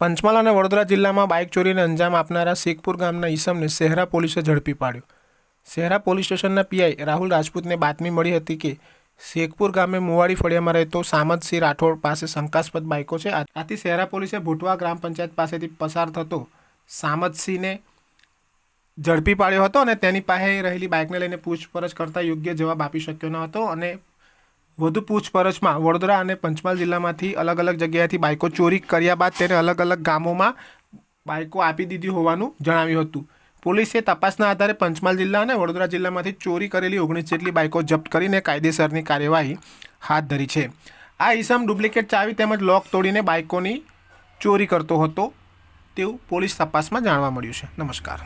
પંચમહાલ અને વડોદરા જિલ્લામાં બાઇક ચોરીને અંજામ આપનારા શેખપુર ગામના ઈસમને શહેરા પોલીસે ઝડપી પાડ્યો. શહેરા પોલીસ સ્ટેશનના પીઆઈ રાહુલ રાજપૂતને બાતમી મળી હતી કે શેખપુર ગામે મુવાડી ફળિયામાં રહેતો સામતસિંહ રાઠોડ પાસે શંકાસ્પદ બાઇકો છે. આથી શહેરા પોલીસે ભૂટવા ગ્રામ પંચાયત પાસેથી પસાર થતો સામતસિંહને ઝડપી પાડ્યો હતો અને તેની પાસે રહેલી બાઇકને લઈને પૂછપરછ કરતા યોગ્ય જવાબ આપી શક્યો ન હતો અને વધુ પૂછપરછમાં વડોદરા અને પંચમહાલ જિલ્લામાંથી અલગ અલગ જગ્યાએથી બાઇકો ચોરી કર્યા બાદ તેને અલગ અલગ ગામોમાં બાઇકો આપી દીધી હોવાનું જણાવ્યું હતું. પોલીસે તપાસના આધારે પંચમહાલ જિલ્લા અને વડોદરા જિલ્લામાંથી ચોરી કરેલી ઓગણીસ જેટલી બાઇકો જપ્ત કરીને કાયદેસરની કાર્યવાહી હાથ ધરી છે. આ ઈસમ ડુપ્લિકેટ ચાવી તેમજ લોક તોડીને બાઇકોની ચોરી કરતો હતો તેવું પોલીસ તપાસમાં જાણવા મળ્યું છે. નમસ્કાર.